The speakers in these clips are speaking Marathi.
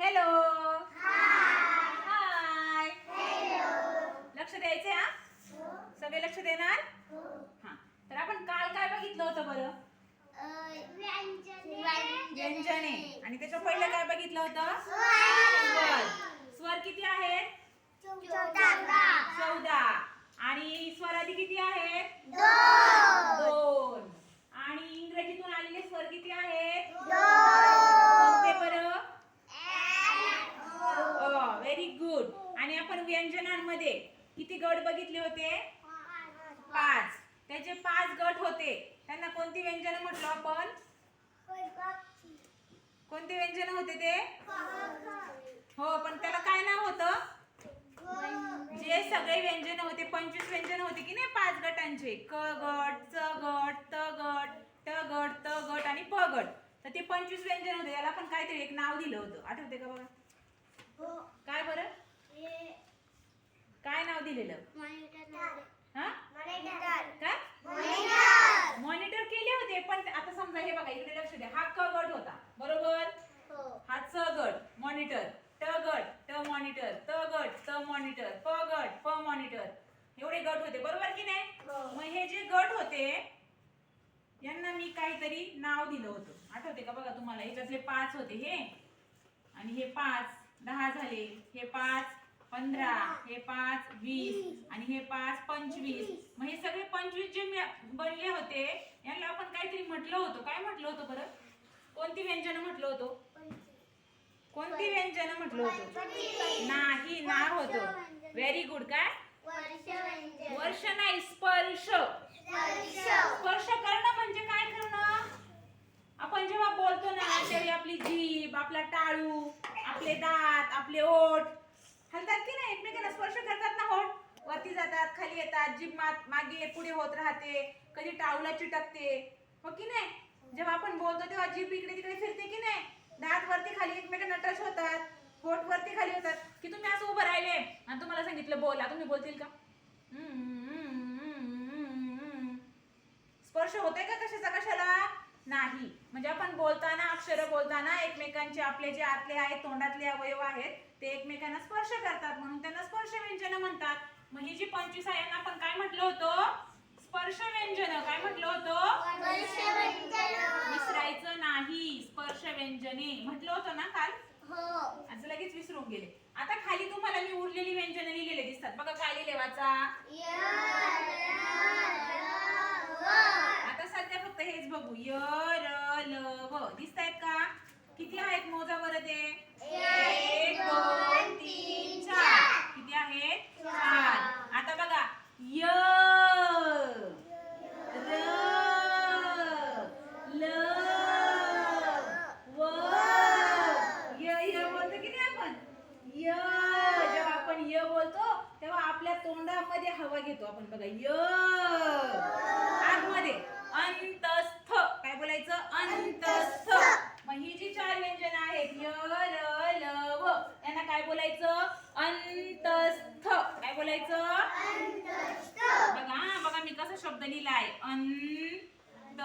हॅलो हाय लक्ष द्यायचे हा? सगळे लक्ष देणार? हा. तर आपण काल काय बघितलं होतं बरं? व्यंजने. आणि त्याच्या पहिलं काय बघितलं होतं? स्वर. स्वर. किती आहेत चौदा. आणि स्वरादी किती आहेत दोन. आणि इंग्रजीतून आलेले स्वर किती आहेत कोणते बरं व्हेरी गुड आणि आपण व्यंजनांमध्ये किती गट बघितले होते? पाच. त्याचे पाच गट होते. त्यांना कोणती व्यंजन म्हटलं आपण? कोणते व्यंजन होते ते? हो पण त्याला काय नाव होतं? जे सगळे व्यंजन होते पंचवीस व्यंजन होते की नाही पाच गटांचे? क गट च गट त गट ट गट त गट आणि प गट तर ते पंचवीस व्यंजन होते. त्याला आपण काहीतरी एक नाव दिलं होतं. आठवते का बघा? काय बरं? काय नाव दिलेलं? हा? काय मॉनिटर केले होते पण आता समजा हे बघा इकडे लक्ष द्या. हा क गट होता. बरोबर? हा. च गट. मॉनिटर ट गट ट मॉनिटर त गट त मॉनिटर प गट प मॉनिटर एवढे गट होते बरोबर की नाही? मग हे जे गट होते यांना मी काहीतरी नाव दिलं होतं. आठवते का बघा तुम्हाला? याच्यातले पाच होते हे. आणि हे पाच दहा झाले. हे पाच पंधरा हे पाच वीस आणि हे पाच पंचवीस. मग हे सगळे पंचवीस जे बनले होते यांना आपण काहीतरी म्हटलं होतं. काय म्हटलं होतं बरं? कोणती व्यंजन म्हटलं होतं? कोणती व्यंजन म्हटलं होतं? नाही ना होतं. व्हेरी गुड काय? वर्ष नाही स्पर्श. स्पर्श करणं म्हणजे काय करणं? आपण जेव्हा बोलतो ना त्यावेळी आपली जीभ आपला टाळू आपले दात आपले ओठ हलतात की नाही? एकमेकांना स्पर्श करतात ना होट वरती जातात खाली येतात जीभ मागे पुढे होत राहते कधी टावला चिटकते. हो की नाही? जेव्हा आपण बोलतो तेव्हा जीभ इकडे तिकडे फिरते की नाही? दात वरती खाली एकमेकांना टच होतात होट वरती खाली होतात. की तुम्ही असं उभं राहिले आणि तुम्हाला सांगितलं बोला. तुम्ही बोलतील का? स्पर्श होते का कशाचा कशाला? नाही. म्हणजे आपण बोलताना अक्षर बोलताना एकमेकांचे आपले जे आतले आहेत तोंडातले अवयव आहेत ते एकमेकांना स्पर्श करतात. म्हणून त्यांना स्पर्श व्यंजन म्हणतात. मग ही जी पंचवीस आहे यांना आपण काय म्हटलं होतं? स्पर्श व्यंजन. काय म्हटलं होतं? विसरायचं नाही. स्पर्श व्यंजने. म्हटलं होतं ना काल? आज लगेच विसरून गेले. आता खाली तुम्हाला मी उरलेली व्यंजन लिहिलेले दिसतात. बघा काय लिहिले वाचा सध्या फक्त हेच बघू. य र ल व. दिसतायत का? किती आहेत मोजा बरं ते? एक दोन तीन चार. किती आहेत? चार. आता बघा. य र ल व य य बोलतो की नाही आपण य जेव्हा आपण य बोलतो तेव्हा आपल्या तोंडामध्ये हवा घेतो आपण बघा य आतमध्ये अंतस्थ काय बोलायचं अंतस्थ मग ही जी चार व्यंजन आहेत य र ल व यांना काय बोलायचं अंतस्थ काय बोलायचं? बघा हा, बघा मी कसा शब्द लिहिलाय. अंतस्थ.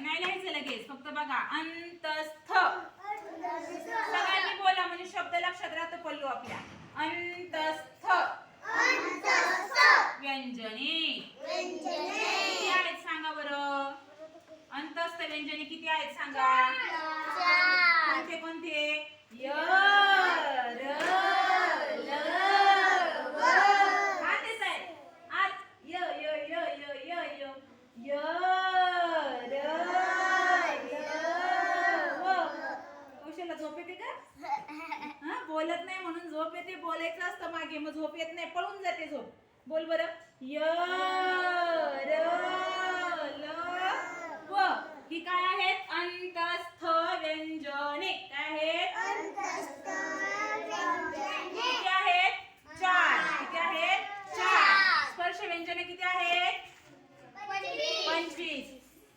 नाही लिहायचं लगेच फक्त बघा अंतस्थ. सगळ्यांनी बोला म्हणजे शब्द लक्षात राहतो पल्लू आपल्या. अंतस्थ. व्यंजने. किती आहेत सांगा बरं? अंतस्थ व्यंजने किती आहेत सांगा कोणते कोणते य र ल व आत येत आहे आत य य य य य य य र ल व कौशलला झोप येते का हा बोलत नाही म्हणून झोप येते बोलायचं असतं मागे मग झोप येत नाही पळून जाते झोप बोल बर य र ल व ही काय आहेत अंतस्थ व्यंजने काय आहेत किती आहेत चार किती आहेत चार स्पर्श व्यंजने किती आहेत पंचवीस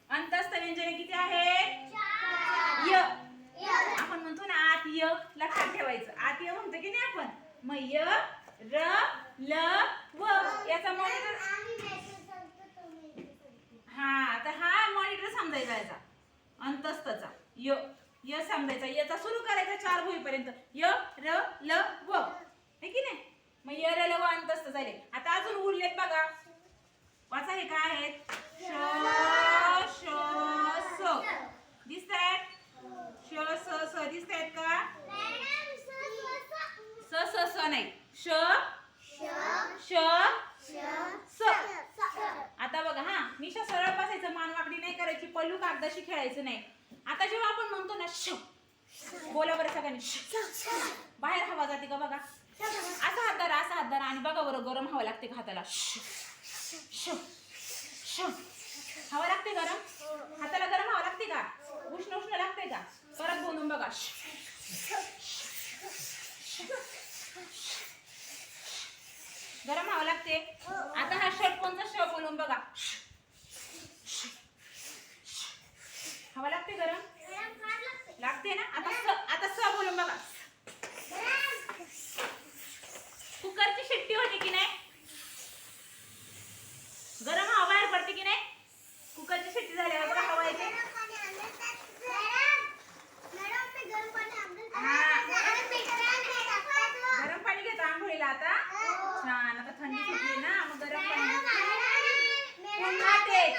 अंतस्थ व्यंजने किती आहेत य आपण म्हणतो ना आत य लक्षात ठेवायचं आत य म्हणतो की नाही आपण मग य र ल व. याचा मॉनिटर हा तर हा मॉनिटर समजायचा याचा. अंतस्थचा. य य समजायचा. याचा सुरू करायचा चार होईपर्यंत. य र ल व. है की नाही? मग य र ल व अंतस्त झाले. आता अजून उरलेत बघा. वाचा हे काय आहेत? श श स. दिसत आहेत श स स. दिसत आहेत का? स नाही. श श स आता बघा हा मिशा सरळ बसायचं मान वाकडी नाही करायची पल्लू कागदाशी खेळायचं नाही. आता जेव्हा आपण म्हणतो ना श बोला बरं सगळ्यांनी. बाहेर हवा जाते का बघा? असा हात धरा असा हात धरा आणि बघा बरं गरम हवा लागते का हाताला? श श श. हवा लागते गरम? हाताला गरम हवा लागते का? उष्ण उष्ण लागते का? परत बोलून बघा श गरम हवा लागते आता हा शर्ट कोणता श बोलून बघा हवा लागते गरम लागते ना आता स आता स बोलून बघा कुकरची शिट्टी होती की नाही गरम हवा बाहेर पडते की नाही कुकरची शिट्टी झाल्यावर बघा हवा येते गरम पाणी घेतो आंघोळीला आता छान आता थंडी सुटली ना मग गरम पाणी पुन्हा तेच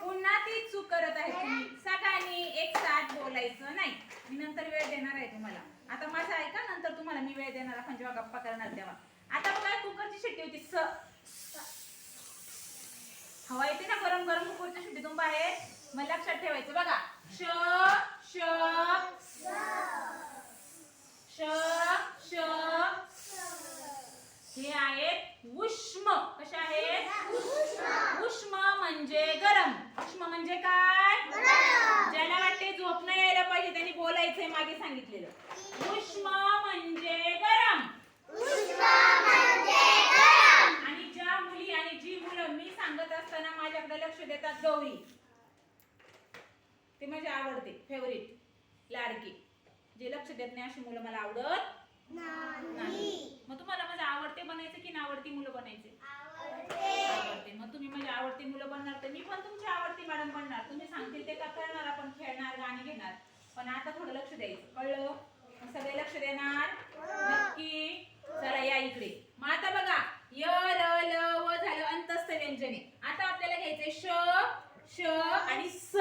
पुन्हा तीच चूक करत आहे तुम्ही सगळ्यांनी एक साथ बोलायचं नाही मी नंतर वेळ देणार आहे तुम्हाला आता माझं ऐका नंतर तुम्हाला मी वेळ देणार आपण जेव्हा तेव्हा आता बघा कुकरची शिट्टी होती. स. हवा येते ना गरम गरम कुकरच्या शिट्टीतून बाहेर. मग लक्षात ठेवायचं. बघा. श श श श हे आहेत उष्म. कसे आहेत? उष्म म्हणजे गरम. उष्म म्हणजे काय? ज्याला वाटते झोप नाही यायला पाहिजे त्यांनी बोलायचंय मागे सांगितलेलं. उष्म म्हणजे गरम. आणि ज्या मुली आणि जी मुलं मी सांगत असताना माझ्याकडे लक्ष देतात गौरी ते माझे आवडते फेवरेट लाडकी. जे लक्ष देत नाही अशी मुलं मला आवडत नाही. मग तुम्हाला माझे आवडते बनायचे की नावडती मुलं बनायचे? आवडते. मग तुम्ही माझी आवडती मुलं बनणार तर मी पण तुमची आवडती मॅडम बनणार. तुम्ही सांगतील ते का करणार आपण खेळणार गाणी घेणार. पण आता थोडं लक्ष द्यायचं. कळलं? सगळे लक्ष देणार? नक्की. चला या इकडे मग आता बघा य र ल व झालं अंतस्थ व्यंजने आता आपल्याला घ्यायचंय श श आणि स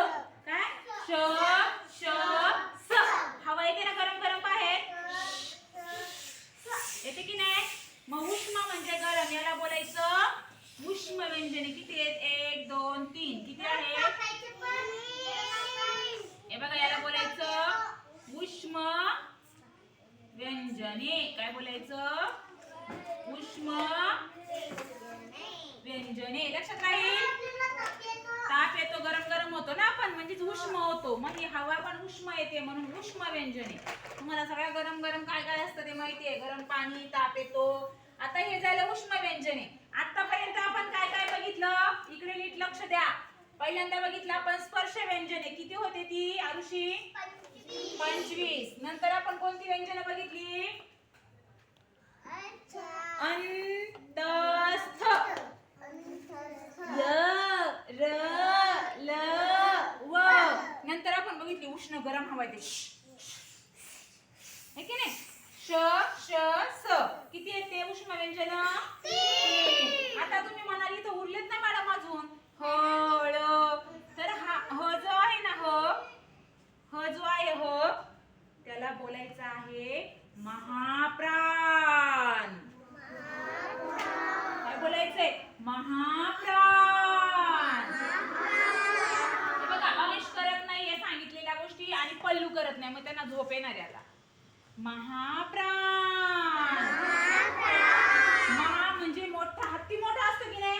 काय श श स हवा येते ना गरम गरम बाहेर येते की नाही मग उष्म म्हणजे गरम याला बोलायचं उष्म व्यंजने किती आहेत एक दोन तीन किती आहेत हे बघा याला बोलायचं उष्म व्यंजने. काय बोलायचं? उष्म व्यंजने. लक्षात राहील? ताप येतो गरम गरम होतो ना आपण. म्हणजेच उष्म होतो. मग ही हवा पण उष्म येते म्हणून उष्म व्यंजने. तुम्हाला सगळ्या गरम गरम काय काय असतं ते माहितीये गरम पाणी ताप येतो. आता हे झालं उष्म व्यंजने. आतापर्यंत आपण काय काय बघितलं? इकडे नीट लक्ष द्या. पहिल्यांदा बघितलं आपण स्पर्श व्यंजने. किती होते ती आरुषी? पंचवीस. नंतर आपण कोणती व्यंजन बघितली? अंतस्थ. र ल व. नंतर आपण बघितली उष्ण गरम हवा येते है की नाही? श श स. किती येते उष्ण व्यंजन? आता तुम्ही म्हणाल इथं उरलेत ना मॅडम अजून. ह ळ तर हा ह जो आहे ना ह ह जो आहे ह त्याला बोलायचं आहे महाप्राण काय बोलायचंय महाप्राण हे बघा अवेश करत नाहीये सांगितलेल्या गोष्टी आणि पल्लू करत नाही मग त्यांना झोप येणार आहे आता महाप्राण महा म्हणजे मोठा हत्ती मोठा असतो की नाही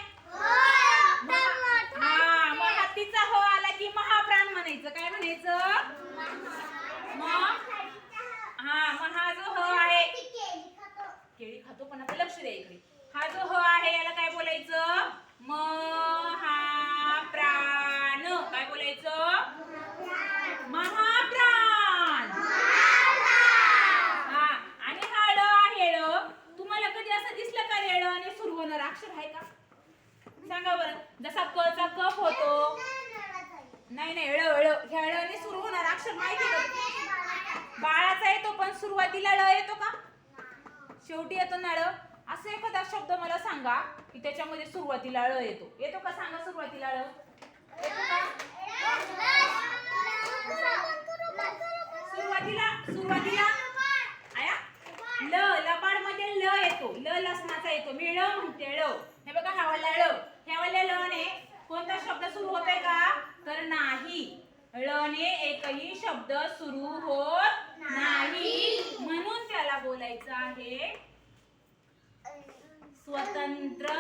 महा- हा मग हत्तीचा हो आला की महाप्राण म्हणायचं काय म्हणायचं मग हा मग हा जो ह आहे केळी खातो पण आता लक्ष द्या इकडे हा जो ह आहे याला काय बोलायचं महाप्राण काय बोलायचं महाप्राण हा आणि हा ळ आहे ळ तुम्हाला कधी असं दिसलं का रे ळ आणि सुरू होणार. अक्षर आहे का? सांगा बरं. जसा क चा कफ होतो. नाही नाही ळ ळ ह्या ळने सुरू होणार. अक्षर माहिती आहे बाळाचा येतो पण सुरुवातीला ळ येतो का? शेवटी येतो ना ळ. असं एखादा शब्द मला सांगा की त्याच्यामध्ये सुरुवातीला ळ येतो. येतो का? सांगा सुरुवातीला ळ. सुरुवातीला सुरुवातीला आया ल लबाडमध्ये ल येतो. ल लसणाचा येतो. मी ळ म्हणते ळ हे बघा हा वाला ळ ह्यावाल्या ल ने कोणता शब्द सुरू होतोय का? तर नाही. ळ ने एकही शब्द सुरू होत नाही. म्हणून त्याला बोलायचं आहे स्वतंत्र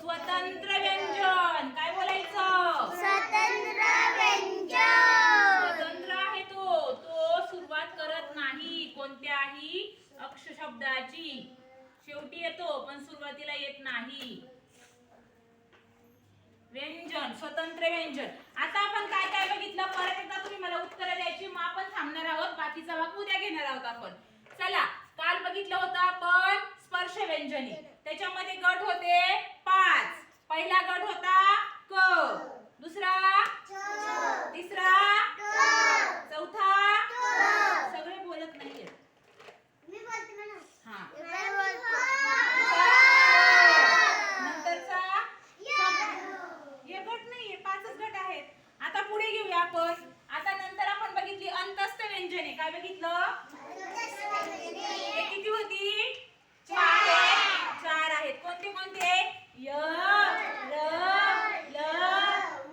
स्वतंत्र व्यंजन. काय बोलायचं स्वतंत्र आहे तो तो सुरुवात करत नाही कोणत्याही अक्ष शब्दाची शेवटी येतो पण सुरुवातीला येत नाही. व्यंजन स्वतंत्र व्यंजन. आता आपण काय काय बघितलं? परत एकदा तुम्ही मला उत्तर द्यायची मग आपण थांबणार आहोत. बाकीचा भाग उद्या घेणार आहोत आपण. चला काल बघितलं होतं आपण स्पर्श व्यंजने. त्याच्यामध्ये गट होते पाच. पहिला गट होता क. दुसरा? तिसरा चौथा सगळे बोलत नाहीये हा नंतरचा हे गट नाहीये पाचच गट आहेत आता पुढे घेऊया आपण आता नंतर आपण बघितली व्यंजने काय बघितलं? हे किती होती? चार आहेत. चार आहेत. कोणते कोणते? य ल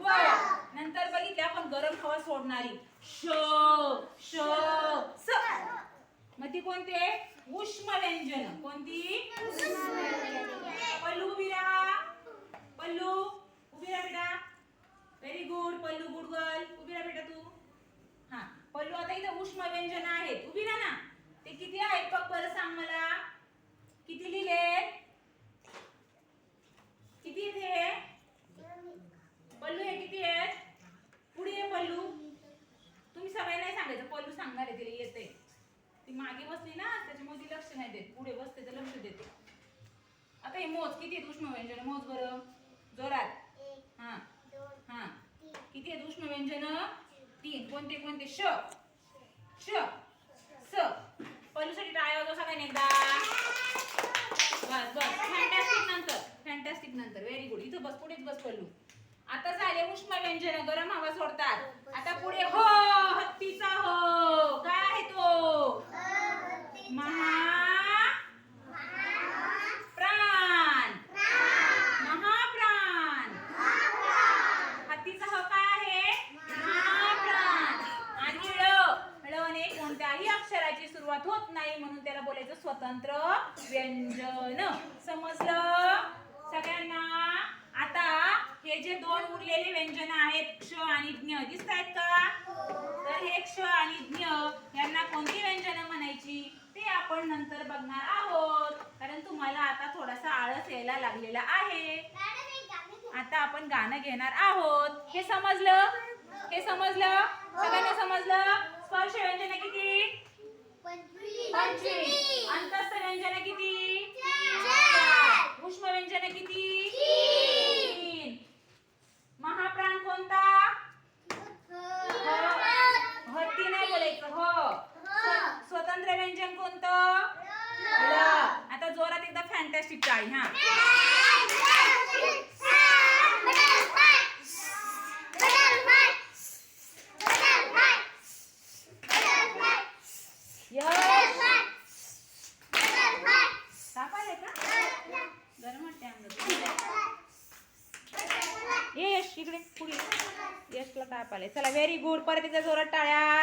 व. नंतर बघितले आपण गरम हवा सोडणारी. श श स. मग ती कोणते? उष्म व्यंजन कोणती? पल्लू उभी राहा. पल्लू उभी राहा बेटा. Very good Pallu good girl उभी राहा बेटा तू. पल्लू आता इथे उष्म व्यंजन आहेत. उभी राहा ना. ते किती आहेत बघ बरं सांग मला किती लिहिले किती आहेत हे पल्लू हे किती आहेत पुढे ये पल्लू तुम्ही सगळे नाही सांगायचं पल्लू सांगणार आहे तिला येते ती मागे बसली ना त्याच्यामुळे ती लक्ष नाही देत पुढे बसते तर लक्ष देते आता हे मोज किती आहेत उष्ण व्यंजन मोज बरं जोरात हा हा किती आहेत उष्ण व्यंजन तीन कोणते कोणते श श स. पल्लूसाठी टाळ्या वाजवा एकदा. बस बस. फॅन्टॅस्टिक नंतर. फॅन्टॅस्टिक नंतर. व्हेरी गुड इथं बस पुढेच बस पल्लू. आता झाले उष्ण व्यंजन. गरम हवा सोडतात. आता पुढे हो हत्तीचा हो. काय आहे तो? महा प्राण महाप्राण हत्तीचा ह काय आहे महाप्राण आणि ळ ळने कोणत्याही अक्षराची सुरुवात होत नाही म्हणून त्याला बोलायचं स्वतंत्र व्यंजन. समजलं? सगळ्यांना? आता हे जे दोन उरलेले व्यंजन आहेत क्ष आणि ज्ञ दिसत आहेत का? तर हे क्ष आणि ज्ञ यांना कोणती व्यंजनं म्हणायची? ते आपण नंतर बघणार आहोत. कारण तुम्हाला आता थोडासा आळस यायला लागलेला आहे. आता आपण गाणं घेणार आहोत. हे समजलं? हे समजलं? सगळ्यांना समजलं? स्पर्श व्यंजन किती पंचवीस. अंतस्थ व्यंजन किती? चार. उष्म व्यंजन किती? तीन. महाप्राण कोणता? हत्ती नाही बोलायचं हो. स्व- स्वतंत्र व्यंजन कोणतं? ल. आता जोरात एकदा फॅन्टॅस्टिक टाळी हा यश ताप आलाय का गरम वाटते अंगात चला व्हेरी गुड परत एकदा जोरात टाळ्या.